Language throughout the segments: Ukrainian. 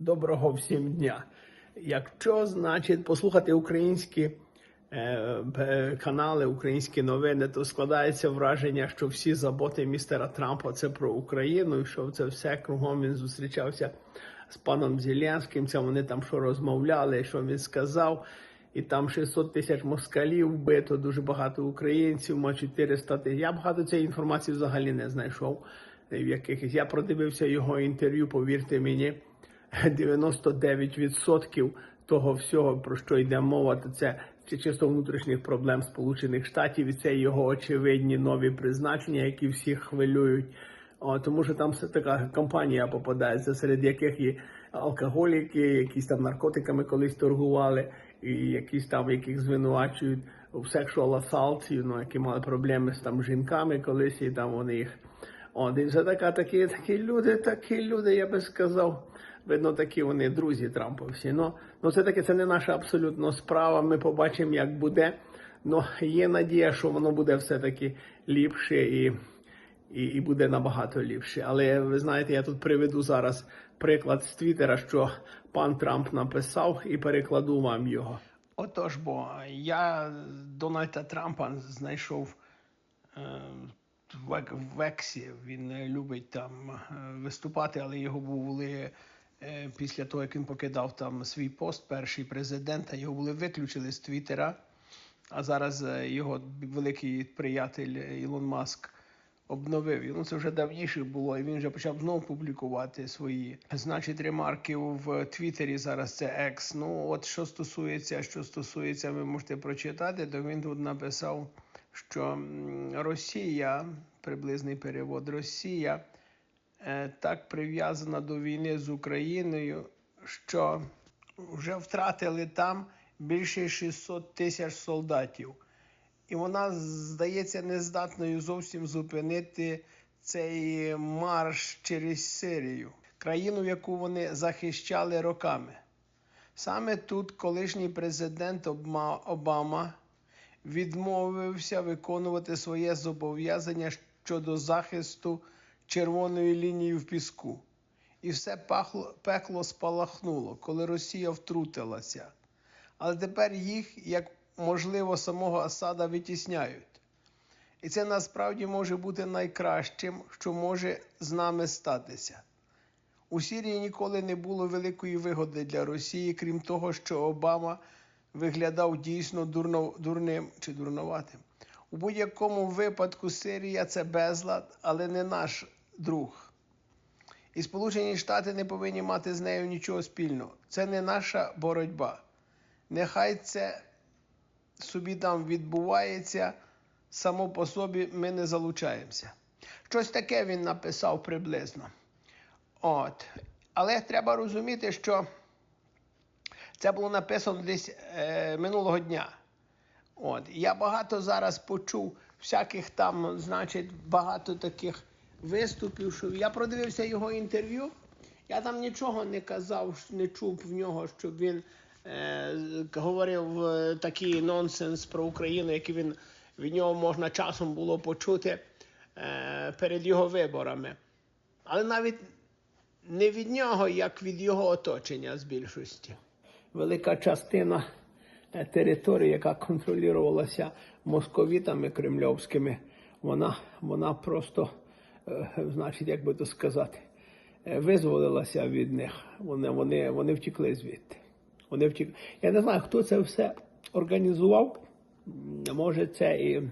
Доброго всім дня. Якщо, значить, послухати українські е, канали, українські новини, то складається враження, що всі заботи містера Трампа це про Україну, і що це все кругом він зустрічався з паном Зеленським. Це вони там що розмовляли, що він сказав. І там 600 тисяч москалів вбито, дуже багато українців, ма 400 тисяч. Я багато цієї інформації взагалі не знайшов. е, В якихось я продивився його інтерв'ю, повірте мені. 99% того всього, про що йде мова, то це чи чисто внутрішніх проблем Сполучених Штатів, і це його очевидні нові призначення, які всіх хвилюють. О, тому що там все така компанія попадається, серед яких є алкоголіки, якісь там наркотиками колись торгували, і якісь там яких звинувачують в sexual assault, ну, які мали проблеми з там жінками колись, і там вони їх. От, і це така, такі, такі люди, такі люди, я би сказав. Видно, такі вони друзі Трампа всі. Ну, ну це таки це не наша абсолютно справа. Ми побачимо, як буде. Ну є надія, що воно буде все-таки ліпше і, і, і буде набагато ліпше. Але ви знаєте, я тут приведу зараз приклад з Твіттера, що пан Трамп написав, і перекладу вам його. Отож, бо я Дональда Трампа знайшов е, в Ек- в Ексі. Він любить там е, виступати, але його були після того, як він покидав там свій пост, перший президент, а його були виключили з Твіттера. А зараз е, його великий приятель Ілон Маск обновив. Ну, це вже давніше було, і він вже почав знову публікувати свої, значить, ремарки в Твіттері. Зараз це Екс. Ну, от що стосується, що стосується, ви можете прочитати, то він тут написав, що Росія, приблизний перевод, Росія е, так прив'язана до війни з Україною, що вже втратили там більше 600 тисяч солдатів. І вона здається нездатною зовсім зупинити цей марш через Сирію, країну, яку вони захищали роками. Саме тут колишній президент Обама відмовився виконувати своє зобов'язання щодо захисту червоної лінії в піску. І все пахло, пекло спалахнуло, коли Росія втрутилася. Але тепер їх, як можливо, самого Асада витісняють. І це насправді може бути найкращим, що може з нами статися. У Сірії ніколи не було великої вигоди для Росії, крім того, що Обама виглядав дійсно дурно, дурним чи дурноватим. У будь-якому випадку Сирія це безлад, але не наш друг. І Сполучені Штати не повинні мати з нею нічого спільного. Це не наша боротьба. Нехай це собі там відбувається, само по собі ми не залучаємося. Щось таке він написав приблизно. От. Але треба розуміти, що це було написано десь е, минулого дня. От. Я багато зараз почув всяких там, значить, багато таких виступів, що я продивився його інтерв'ю. Я там нічого не казав, не чув в нього, щоб він е, говорив е, такий нонсенс про Україну, який він від нього можна часом було почути е, перед його виборами. Але навіть не від нього, як від його оточення з більшості. Велика частина е, території, яка контролювалася московітами кремльовськими, вона, вона просто, значить, як би то сказати, е, визволилася від них. Вони, вони, вони втекли звідти. Вони втекли. Я не знаю, хто це все організував. Може, це і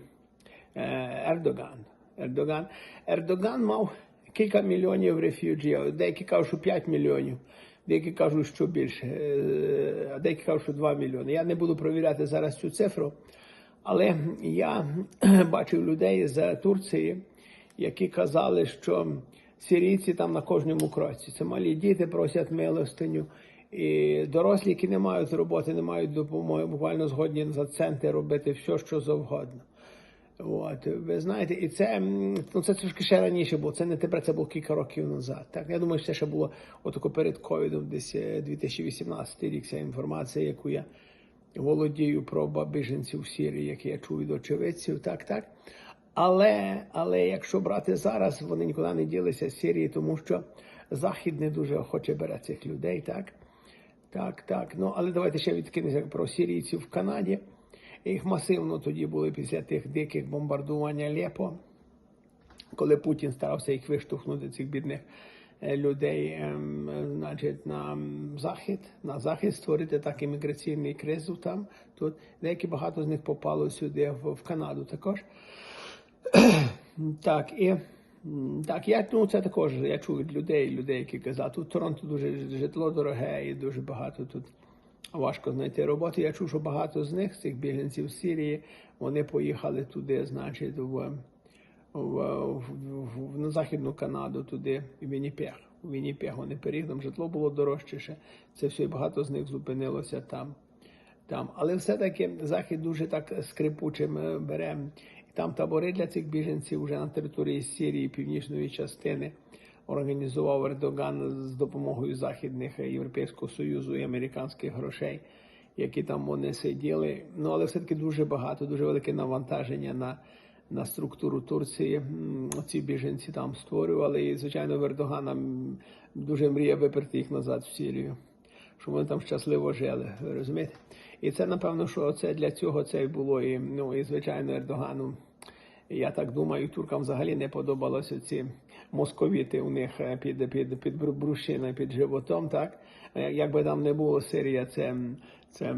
е, Ердоган. Ердоган. Ердоган мав кілька мільйонів рефюджів. Деякі кажуть, що 5 мільйонів, деякі кажуть, що більше, е, а деякі кажуть, що 2 мільйони. Я не буду провіряти зараз цю цифру, але я бачив людей з Турції, які казали, що сирійці там на кожному кроці. Це малі діти просять милостиню. І дорослі, які не мають роботи, не мають допомоги, буквально згодні за центи робити все, що завгодно. От, ви знаєте, і це, ну, це трошки ще раніше було. Це не тепер, це було кілька років назад. Так, я думаю, що це ще було отако перед ковідом, десь е, 2018 рік. Ця інформація, яку я володію про біженців в Сірії, які я чую від очевидців, так, так. Але, але якщо брати зараз, вони нікуди не ділися з Сирії, тому що Захід не дуже охоче бере цих людей, так? Так, так. Ну, але давайте ще відкинемося про сирійців в Канаді. Їх масивно тоді були після тих диких бомбардувань Алепо, коли Путін старався їх виштовхнути, цих бідних е, людей, ем, значить, на захід, на захід створити так імміграційний кризу там. Тут деякі багато з них попало сюди в Канаду також. Так, і так, я ну це також я чув від людей, людей, які казали, тут Торонто дуже житло дороге і дуже багато тут важко знайти роботу. Я чув, що багато з них, з цих біженців з Сирії, вони поїхали туди, значить, в, в, в, в, на Західну Канаду, туди, в Вінніпег. У Вінніпег вони переїхали, житло було дорожче. ще. Це все, і багато з них зупинилося там. там. Але все-таки Захід дуже так скрипучим е, бере. Там табори для цих біженців вже на території Сирії, північної частини організував Ердоган з допомогою західних Європейського Союзу і американських грошей, які там вони сиділи. Ну але все-таки дуже багато, дуже велике навантаження на, на структуру Турції. Ці біженці там створювали. І, звичайно, в Ердогана дуже мріє виперти їх назад в Сирію. Щоб вони там щасливо жили, ви розумієте? І це напевно, що це для цього це і було. І ну і звичайно, Ердогану. Я так думаю, туркам взагалі не подобалося ці московіти у них е, під, під, під бру- брушиною, під животом. Так Е, якби там не було Сирія, це, це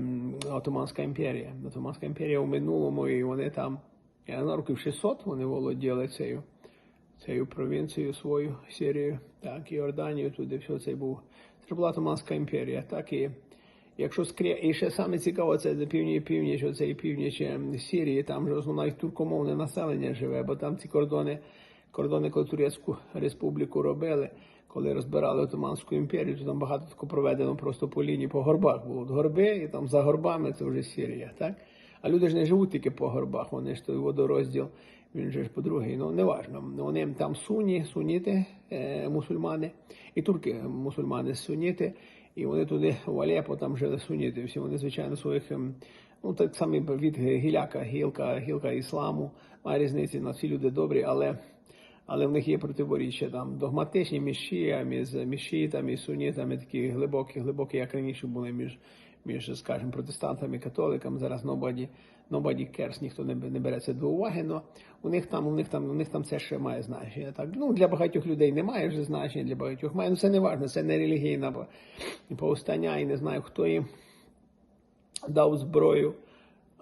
Отоманська імперія. Отоманська імперія у минулому, і вони там не років 600 вони володіли цією цією провінцією свою Сирію, так, і Йорданію, туди все це був. Це була Отоманська імперія, так і. Якщо скрі... і ще саме цікаво, це північ, північ, оце і північ ем, Сирії, там же основно і туркомовне населення живе, бо там ці кордони, кордони, коли Турецьку республіку робили, коли розбирали Отоманську імперію, то там багато тако проведено просто по лінії по горбах було. Горби, і там за горбами це вже Сирія, так? А люди ж не живуть тільки по горбах, вони ж той водорозділ, він же ж по-друге, ну не важно. Вони там суні, суніти, е, мусульмани, і турки мусульмани суніти. І вони туди в Алепо там жили суніти. Всі вони, звичайно, своїх ну так само від гіляка, гілка, гілка ісламу. Має різниці на всі люди добрі, але але в них є противоріччя там догматичні між шіями, між шиїтами і сунітами, такі глибокі, глибокі, як раніше були між, між скажімо, протестантами католиками. Зараз nobody, nobody cares, ніхто не, не бере це до уваги. Но у них там, у них там, у них там це ще має значення. Так ну для багатьох людей немає вже значення, для багатьох має. Ну це не важно, це не релігійна повстання, і не знаю, хто їм дав зброю.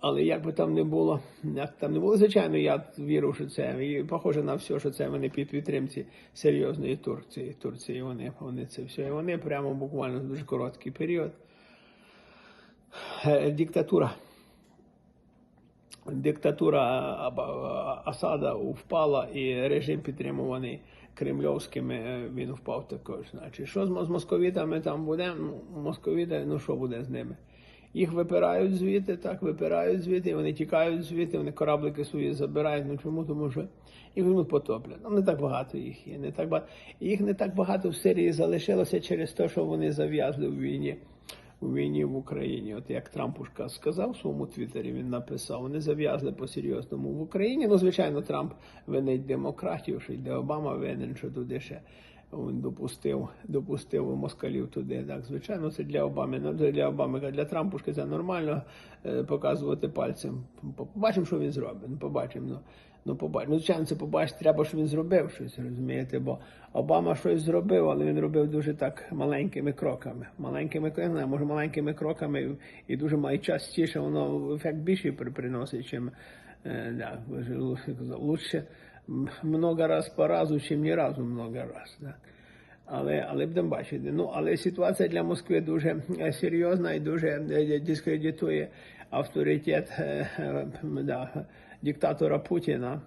Але як би там не було, як там не було, звичайно, я вірю, що це і похоже на все, що це вони під підтримці серйозної Турції. Турції вони, вони це все. І вони прямо буквально дуже короткий період. Е, Диктатура. Диктатура Асада впала, і режим підтримуваний кремльовськими, е, він впав також. Значить, що з мо- з московітами там буде? Ну, московіти, ну що буде з ними? Їх випирають звідти, так, випирають звідти, вони тікають звідти, вони кораблики свої забирають. Ну чому? Тому що їх візьмуть потоплять. Ну не так багато їх є. Не так багато. Їх не так багато в Сирії залишилося через те, що вони зав'язли в війні. У війні в Україні, от як Трампушка сказав в своєму твіттері, він написав, вони зав'язли по-серйозному в Україні. Ну, звичайно, Трамп винить демократію, що йде Обама винен, що туди ще він допустив, допустив москалів туди. Так, звичайно, це для Обами. Ну, це для Обами, для Трампушки це нормально е, показувати пальцем. Побачимо, що він зробить. Ну, побачимо. Ну, ну, побачимо. Ну, це побачити, треба, щоб він зробив щось, розумієте? Бо Обама щось зробив, але він робив дуже так маленькими кроками. Маленькими знаю, може маленькими кроками і дуже має частіше воно ефект більший приносить, чим е, да, лучше много раз по разу, чим ні разу много раз. Да. Але, але будемо бачити. Ну, але ситуація для Москви дуже е, серйозна і дуже е, дискредитує авторитет да, диктатора Путіна.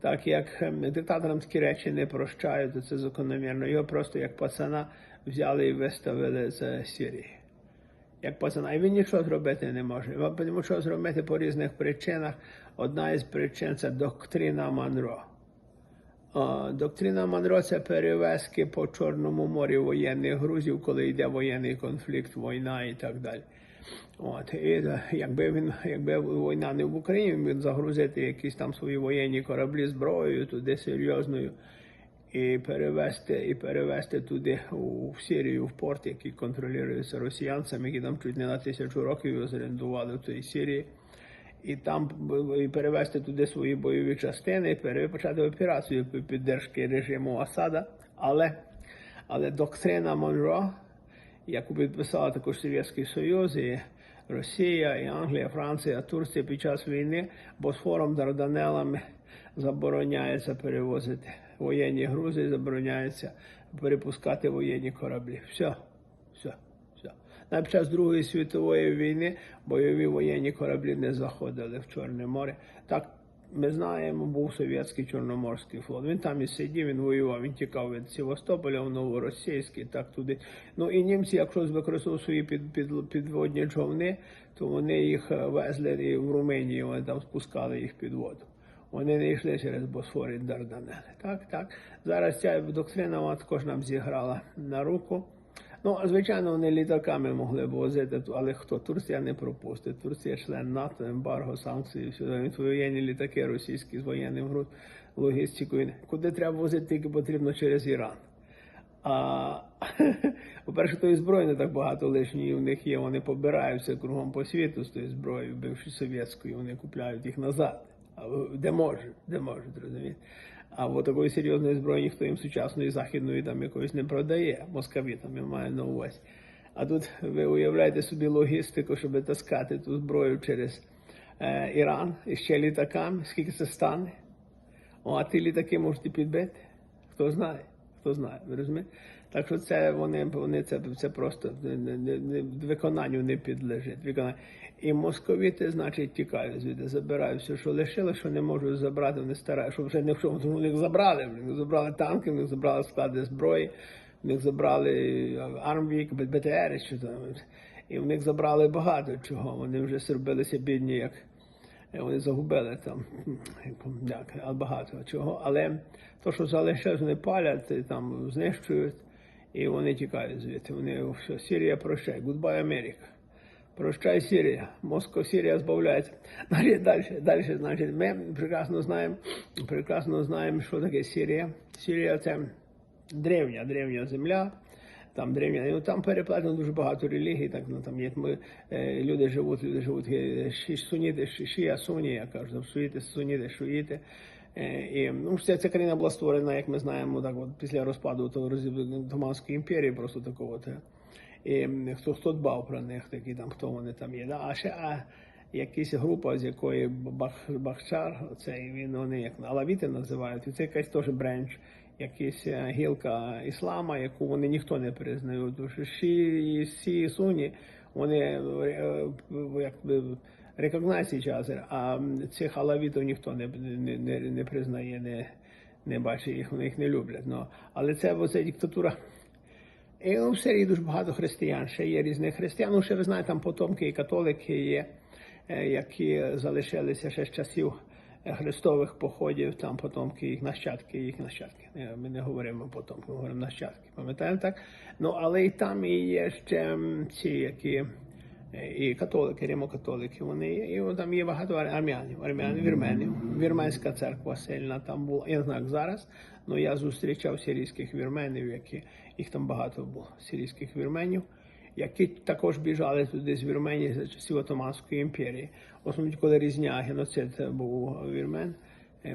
Так як диктаторам такі речі не прощають, то це закономірно. Його просто як пацана взяли і виставили з Сирії. Як пацана, і він нічого зробити не може. Він що зробити по різних причинах. Одна із причин це доктрина Монро. Доктрина Монро це перевезки по Чорному морі воєнних грузів, коли йде воєнний конфлікт, війна і так далі. От, і е, якби він, якби війна не в Україні, він загрузити якісь там свої воєнні кораблі зброєю, туди серйозною. і перевести, і перевести туди у в Сирію в порт, який контролюється росіянцями, які там чуть не на тисячу років його в тій Сирії. І там і перевести туди свої бойові частини, і пере- почати операцію підтримки режиму Асада. Але, але доктрина Монро, яку підписала також Совєтський Союз, і Росія, і Англія, Франція, Турція під час війни Босфором, Дарданелами забороняється перевозити воєнні грузи, забороняється перепускати воєнні кораблі. Все, під час Другої світової війни бойові воєнні кораблі не заходили в Чорне море. Так ми знаємо, був совєтський Чорноморський флот. Він там і сидів, він воював, він тікав від Севастополя в Новоросійський, так туди. Ну і німці, якщо використовували свої під, під, підводні човни, то вони їх е, везли і в Румунії, вони там спускали їх під воду. Вони не йшли через Босфор і Дарданели. Так, так. Зараз ця доктрина також нам зіграла на руку. Ну, звичайно, вони літаками могли б возити, але хто? Турція не пропустить. Турція член НАТО, ембарго, санкції, все. Воєнні літаки російські з воєнним гру- логістикою. Куди треба возити, тільки потрібно через Іран. А по-перше, тої зброї не так багато лишньої у них є. Вони побираються кругом по світу з тою зброєю, бивши совєтською, вони купляють їх назад. Де можуть, де можуть, розумієте? А от такої серйозної зброї ніхто їм сучасної західної там якоїсь не продає. Москаві там я маю на увазі. А тут ви уявляєте собі логістику, щоб таскати ту зброю через е, Іран і ще літаками, скільки це стане? О, а ті літаки можуть підбити. Хто знає, хто знає, ви розумієте? Так що це вони, вони це, це просто не, виконанню не підлежить. Виконанню. І московіти, значить, тікають звідти, забирають все, що лишили, що не можуть забрати, вони старають, щоб вже не що в них забрали. В них забрали танки, в забрали склади зброї, в них забрали армвік, БТР, що там. І в них забрали багато чого. Вони вже зробилися бідні, як вони загубили там як, багато чого. Але то, що залишилось, вони палять, там знищують, і вони тікають звідти. Вони все, Сірія прощай, Goodbye Америка. Прощай Сірія, Москва, Сірія збавляється. Далі, далі, значить, ми прекрасно знаємо, прекрасно знаємо, що таке Сірія. Сірія це древня, древня земля. Там древня, ну там переплетено дуже багато релігій. Так ну там є ми е, люди живуть, люди живуть е, суніти, ші- шія, суні, я кажу, суїти, суніти, шуїти. Е, і ну ця, країна була створена, як ми знаємо, так от після розпаду Отоманської імперії, просто такого. е. І хто хто дбав про них, такі там, хто вони там є. Да? А ще а, якась група, з якої Бах, Бахчар, цей він вони як алавіти називають, і це якась теж бренч, якась е, гілка іслама, яку вони ніхто не що ші, сі, суні, вони якби рекогнації час, а цих алавітів ніхто не, не, не, не признає, не, не бачить їх, вони їх не люблять. Ну, але це оця диктатура. І ну, в Сирії дуже багато християн, ще є різних християн. Ну, ще ви знаєте, там потомки і католики є, е, які залишилися ще з часів е, хрестових походів, там потомки їх нащадки, їх нащадки. Е, Ми не говоримо потомки, ми говоримо нащадки. Пам'ятаємо так? Ну, але і там і є ще ці, які і католики, римокатолики, вони є. І там є багато ар- армянів, армянів, вірменів. Вірменська церква сильна там була. Я знаю, зараз, але я зустрічав сирійських вірменів, які їх там багато було, сирійських вірменів, які також біжали туди з Вірменії за часів Отоманської імперії. Основно, коли різня геноцид був вірмен,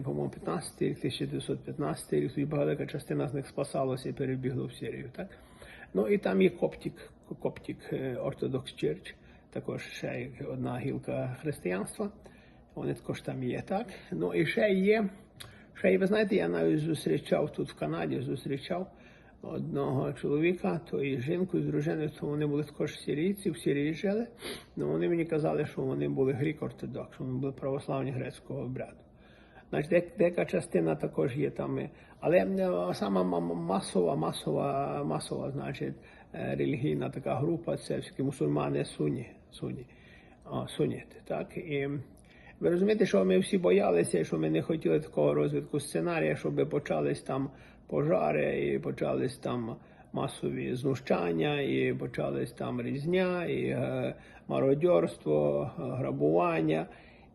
по-моєму, 15 рік, 1915 рік, тоді велика частина з них спасалася і перебігла в Сирію. Так? Ну і там є Коптік, Коптік Ортодокс Черч, також ще одна гілка християнства. Вони також там є, так. Ну і ще є, ще є, ви знаєте, я навіть зустрічав тут в Канаді, зустрічав одного чоловіка, то і жінку з дружиною, то вони були також сирійці, в Сирії жили. Ну вони мені казали, що вони були грік-ортодокс, вони були православні грецького обряду. Значить, дек- деяка частина також є там. Але е, сама ма- ма- масова, масова, масова, значить, е, релігійна така група це все-таки мусульмани суні, о, суніти. Так? І ви розумієте, що ми всі боялися, що ми не хотіли такого розвитку сценарія, щоб почались там пожари і почались там масові знущання, і почались там різня, і е, мародьорство, е, грабування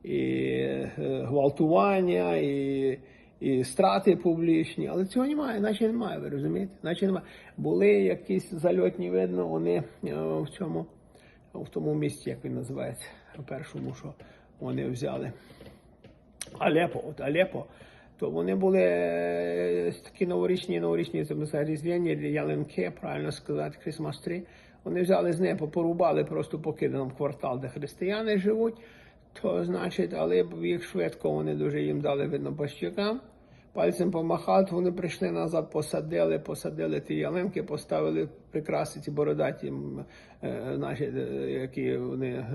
і е, гвалтування, і, і страти публічні, але цього немає, наче немає, ви розумієте? Наче немає. Були якісь зальотні, видно, вони е, в цьому, в тому місті, як він називається, першому, що вони взяли. Алепо, от Алепо, то вони були е, такі новорічні, новорічні це різдвяні ялинки, правильно сказати, Christmas tree. Вони взяли з неба, порубали просто поки там квартал, де християни живуть. То значить, але їх швидко вони дуже їм дали видно по щекам. Пальцем помахали, вони прийшли назад, посадили, посадили ті ялинки, поставили прикраси ці бородаті, е, значить, е, які вони е,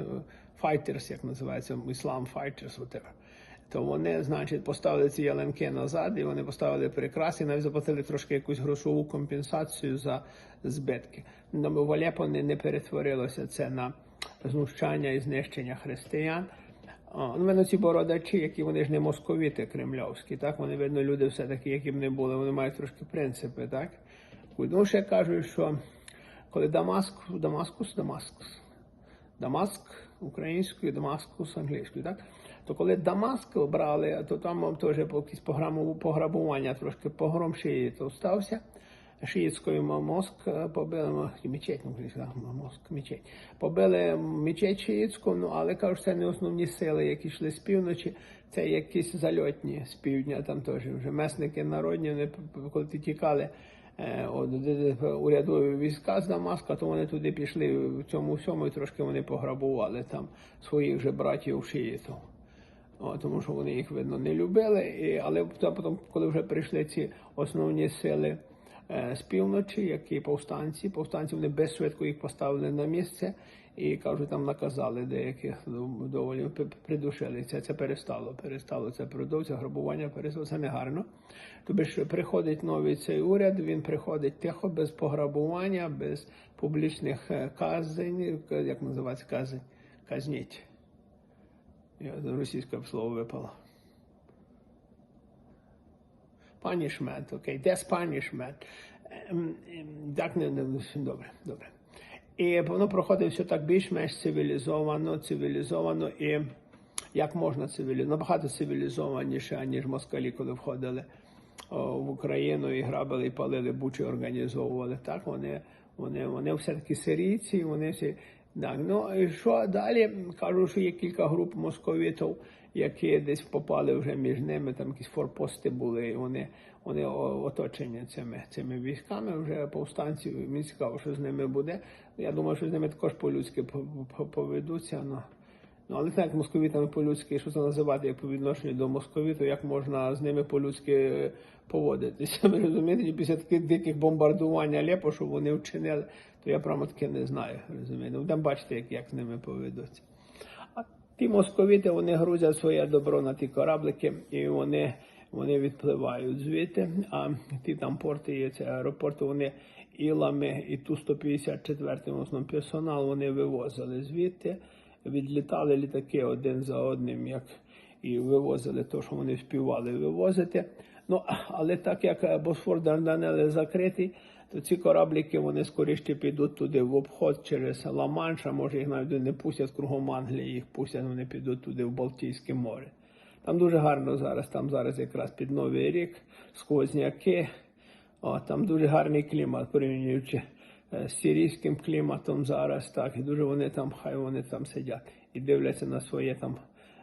fighters, як називається, іслам fighters, whatever. То вони, значить, поставили ці ялинки назад, і вони поставили прикраси, і навіть заплатили трошки якусь грошову компенсацію за збитки. Ну, в Алепо не, не перетворилося це на знущання і знищення християн. А, ну, видно, ці бородачі, які вони ж не московіти кремльовські, так? Вони, видно, люди все-таки, які б не були, вони мають трошки принципи, так? Ну, ще кажуть, що коли Дамаск, Дамаскус, Дамаскус, Дамаск українською, Дамаскус англійською, так? То коли Дамаск обрали, то там теж якісь пограбування, трошки погром шиїту стався. Шиїцькою мозк побили мечеть, ну, да, мозк, мечеть. Побили мечеть шиїцьку, ну але кажуть, це не основні сили, які йшли з півночі, це якісь зальотні з півдня, там теж вже месники народні, вони коли тікали е, от, урядові війська з Дамаска, то вони туди пішли в цьому всьому і трошки вони пограбували там своїх же братів шиїтів. Тому що вони їх видно не любили. І, але потім, коли вже прийшли ці основні сили е, з півночі, які повстанці, повстанці вони безшвидко їх поставили на місце і кажуть, там наказали деяких ну, доволі придушили. Це, це перестало. Перестало це продовження, грабування перестало. Це не гарно. Тобі ж приходить новий цей уряд, він приходить тихо, без пограбування, без публічних е, казань, як називається казань, казніть. Російське слово випало. Punishment, окей, death punishment. Ем, ем, Так, не, не, добре, добре. І воно проходить все так більш-менш цивілізовано, цивілізовано і як можна цивілізовано, набагато цивілізованіше, ніж москалі, коли входили в Україну і грабили, і палили, бучі організовували. Так, вони, вони, вони все-таки сирійці, вони всі. Так, ну і що далі? Кажу, що є кілька груп московітів, які десь попали вже між ними, там якісь форпости були, і вони, вони оточені цими, цими військами, вже повстанців. Мені цікаво, що з ними буде. Я думаю, що з ними також по-людськи по- по- поведуться. Ну, Ну, але так, московітами по-людськи, що це називати як по відношенню до московіту, як можна з ними по-людськи поводитися. Ви розумієте, після таких диких бомбардувань Алепо, що вони вчинили, то я прямо таки не знаю. Розумієте? Ну, там бачите, як, як з ними поведуться. Ті московіти вони грузять своє добро на ті кораблики, і вони, вони відпливають звідти. А ті там порти є, це аеропорти, вони ілами і ту 154 в основному персонал вони вивозили звідти, відлітали літаки один за одним, як і вивозили те, що вони співали вивозити. Ну, але так як Босфор Дарданели закритий, то ці корабліки вони скоріше підуть туди в обход через Ла-Манш, а може їх навіть не пустять кругом Англії, їх пустять, вони підуть туди в Балтійське море. Там дуже гарно зараз, там зараз якраз під Новий рік, сквозняки. О, там дуже гарний клімат, порівнюючи е, з сирійським кліматом зараз. Так, і дуже вони там, хай вони там сидять і дивляться на своє там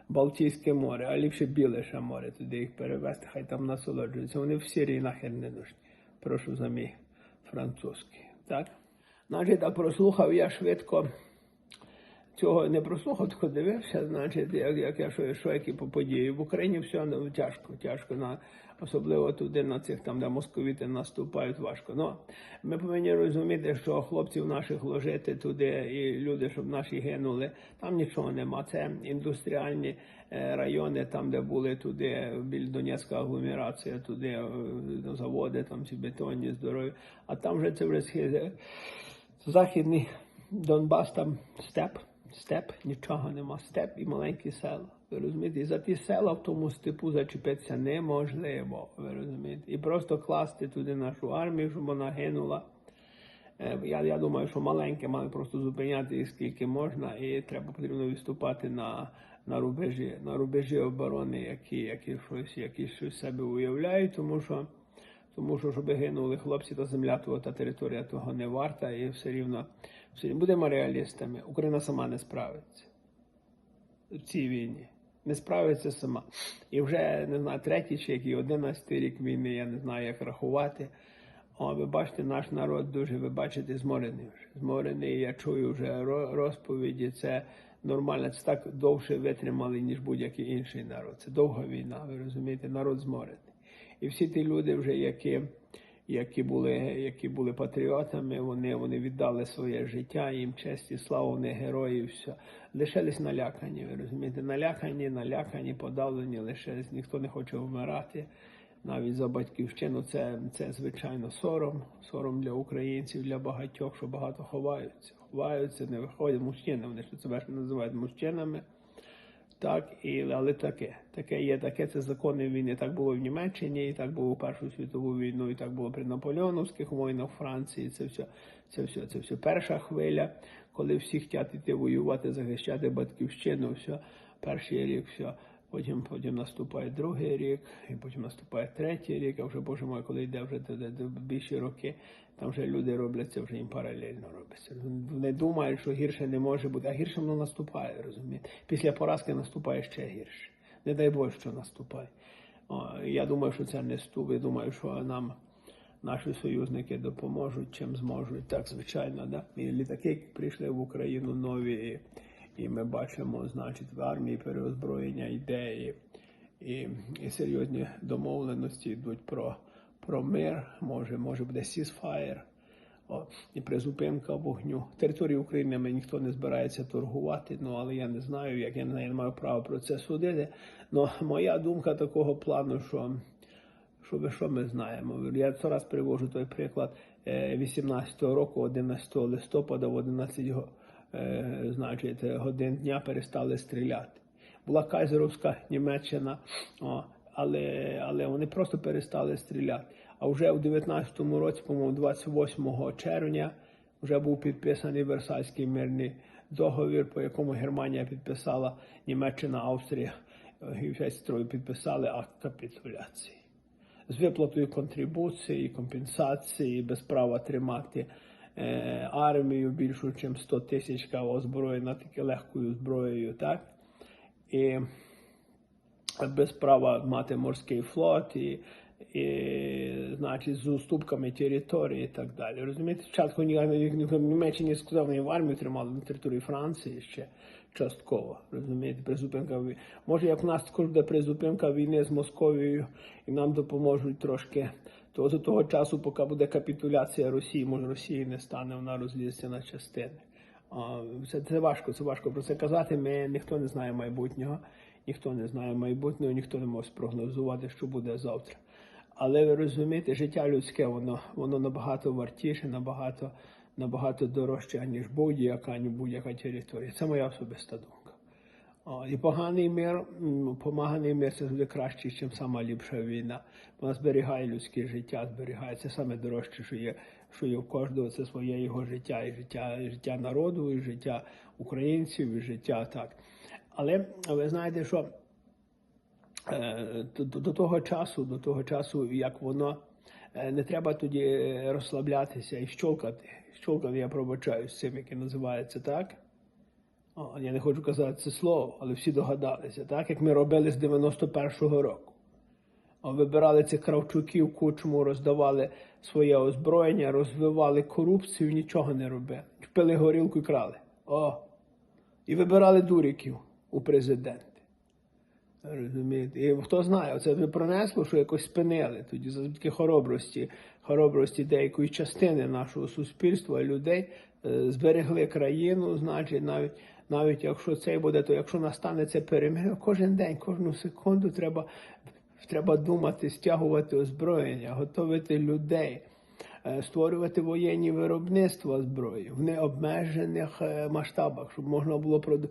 Балтійське море, а ліпше біле ще море, туди їх перевезти, хай там насолоджуються. Вони в Сирії нахер не нужні. Прошу за мій французький. Так? Значить, а прослухав я швидко цього не прослухав, тільки дивився, значить, як, як я що, що які по події. В Україні все ну, тяжко, тяжко, на, особливо туди, на цих там, де московіти наступають, важко. Ну, ми повинні розуміти, що хлопців наших ложити туди, і люди, щоб наші гинули, там нічого нема. Це індустріальні е, райони, там, де були туди, біля Донецька агломерація, туди е, заводи, там ці бетонні, здорові. А там вже це вже схи- Західний Донбас, там степ, степ, нічого нема, степ і маленькі села. Ви розумієте? І за ті села в тому степу зачепитися неможливо. Ви розумієте? І просто класти туди нашу армію, щоб вона гинула. Е, Я, я думаю, що маленьке мали просто зупиняти скільки можна, і треба потрібно відступати на, на рубежі, на рубежі оборони, які, які щось, які щось себе уявляють, тому що. Тому що, щоб гинули хлопці, та земля того, та територія того не варта, і все рівно, все рівно будемо реалістами. Україна сама не справиться в цій війні. Не справиться сама. І вже не знаю, третій чи який одинадцятий рік війни, я не знаю, як рахувати. О, ви бачите, наш народ дуже, ви бачите, зморений вже. Зморений, я чую вже розповіді. Це нормально, це так довше витримали, ніж будь-який інший народ. Це довга війна, ви розумієте, народ зморений. І всі ті люди, вже, які, які, були, які були патріотами, вони, вони віддали своє життя, їм честь і славу, вони герої, все. Лишились налякані, ви розумієте, налякані, налякані, подавлені, лишились, ніхто не хоче вмирати. Навіть за батьківщину це, це звичайно сором, сором для українців, для багатьох, що багато ховаються. Ховаються, не виходять мужчини, вони ж себе називають мужчинами. Так, і, але таке. Таке є, таке це закони війни. Так було в Німеччині, і так було в Першу світову війну, і так було при Наполеоновських воїнах Франції. Це все, це все, це все перша хвиля, коли всі хотять йти воювати, захищати батьківщину, все, перший рік, все. Потім, потім наступає другий рік, і потім наступає третій рік, а вже, боже мой, коли йде вже більші роки, там вже люди роблять це вже їм паралельно робиться. Вони думають, що гірше не може бути, а гірше воно наступає, розумієте? Після поразки наступає ще гірше. Не дай Боже, що наступає. О, я думаю, що це не ступ. Я думаю, що нам наші союзники допоможуть, чим зможуть. Так, звичайно, да. І літаки прийшли в Україну нові, і ми бачимо, значить, в армії переозброєння йде, і, і, серйозні домовленості йдуть про, про мир. Може, може буде. О, і призупинка вогню. Територію України ніхто не збирається торгувати, ну але я не знаю, як я не, маю права про це судити. Ну моя думка такого плану, що, що, що ми знаємо. Я це привожу той приклад е, 18-го року, 11 листопада, в 11 го- е, значить, годин дня перестали стріляти. Була кайзеровська Німеччина, але, але вони просто перестали стріляти. А вже у 19-му році, по-моєму, 28 червня, вже був підписаний Версальський мирний договір, по якому Германія підписала Німеччина, Австрія е, і весь строй підписали акт капітуляції з виплатою контрибуції, компенсації, без права тримати е, армію більшу, ніж 100 тисяч озброєна таки легкою зброєю, так? І без права мати морський флот і, і значить, з уступками території і так далі. Розумієте, спочатку Німеччині сказав, вони в армію тримали на території Франції ще частково. Розумієте, призупинка війни. Може, як в нас також буде призупинка війни з Московією, і нам допоможуть трошки. То до того часу, поки буде капітуляція Росії, може Росії не стане, вона розлізеться на частини. Це, це важко, це важко про це казати. Ми ніхто не знає майбутнього, ніхто не знає майбутнього, ніхто не може спрогнозувати, що буде завтра. Але ви розумієте, життя людське, воно, воно набагато вартіше, набагато, набагато дорожче, ніж будь-яка, будь-яка територія. Це моя особиста думка. І поганий мир, м, поганий мир це завжди краще, ніж сама ліпша війна. Вона зберігає людське життя, зберігає це саме дорожче, що є, що є в кожного, це своє його життя, і життя, і життя народу, і життя українців, і життя так. Але ви знаєте, що е, до, до того часу, до того часу, як воно е, не треба тоді розслаблятися і щолкати. Щолкати, я пробачаю з цим, яке називається так. О, я не хочу казати це слово, але всі догадалися, так як ми робили з 91-го року. О, Вибирали цих кравчуків, кучму, роздавали своє озброєння, розвивали корупцію, нічого не робили. Пили горілку і крали. О! І вибирали дуриків у президенти. Розумієте? І хто знає, це ви пронесло, що якось спинили тоді завдяки хоробрості, хоробрості деякої частини нашого суспільства, людей е, зберегли країну, значить, навіть навіть якщо це буде, то якщо настане це перемир'я, кожен день, кожну секунду треба, треба думати, стягувати озброєння, готувати людей. е, Створювати воєнні виробництва зброї в необмежених е, масштабах, щоб можна було проду...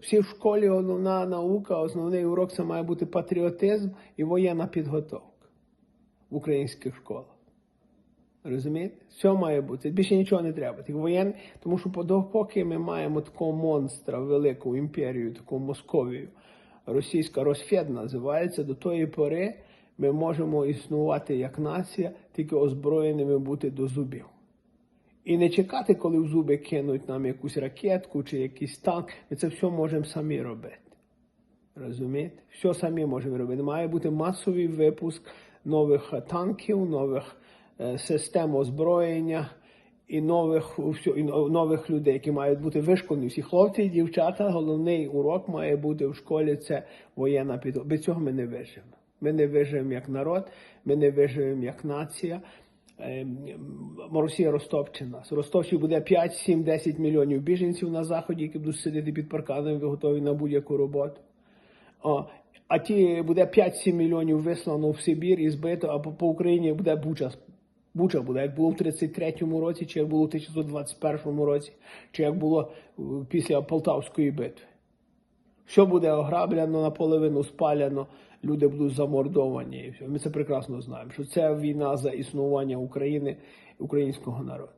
Всі в школі основна наука, основний урок це має бути патріотизм і воєнна підготовка в українських школах. Розумієте? Все має бути. Більше нічого не треба. Тільки воєн... Тому що поки ми маємо такого монстра, велику імперію, таку Московію, російська Росфед називається, до тої пори ми можемо існувати як нація, тільки озброєними бути до зубів. І не чекати, коли в зуби кинуть нам якусь ракетку чи якийсь танк. Ми це все можемо самі робити. Розумієте? Все самі можемо робити. Має бути масовий випуск нових танків, нових е, систем озброєння і нових, і нових людей, які мають бути вишколені. Всі хлопці і дівчата, головний урок має бути в школі це воєнна підготовка. Без цього ми не виживемо. Ми не виживемо як народ, ми не виживемо як нація. Ем, Росія розтопчена. З Ростовщі буде 5, 7, 10 мільйонів біженців на заході, які будуть сидіти під парканом готові на будь-яку роботу. О, а ті буде 5-7 мільйонів вислано в Сибір і збито, а по, по Україні буде Буча. Буча буде, як було в 33-му році, чи як було в 1921 році, чи як було е, після Полтавської битви. Все буде ограблено, наполовину спалено, люди будуть замордовані. І все. Ми це прекрасно знаємо, що це війна за існування України, українського народу.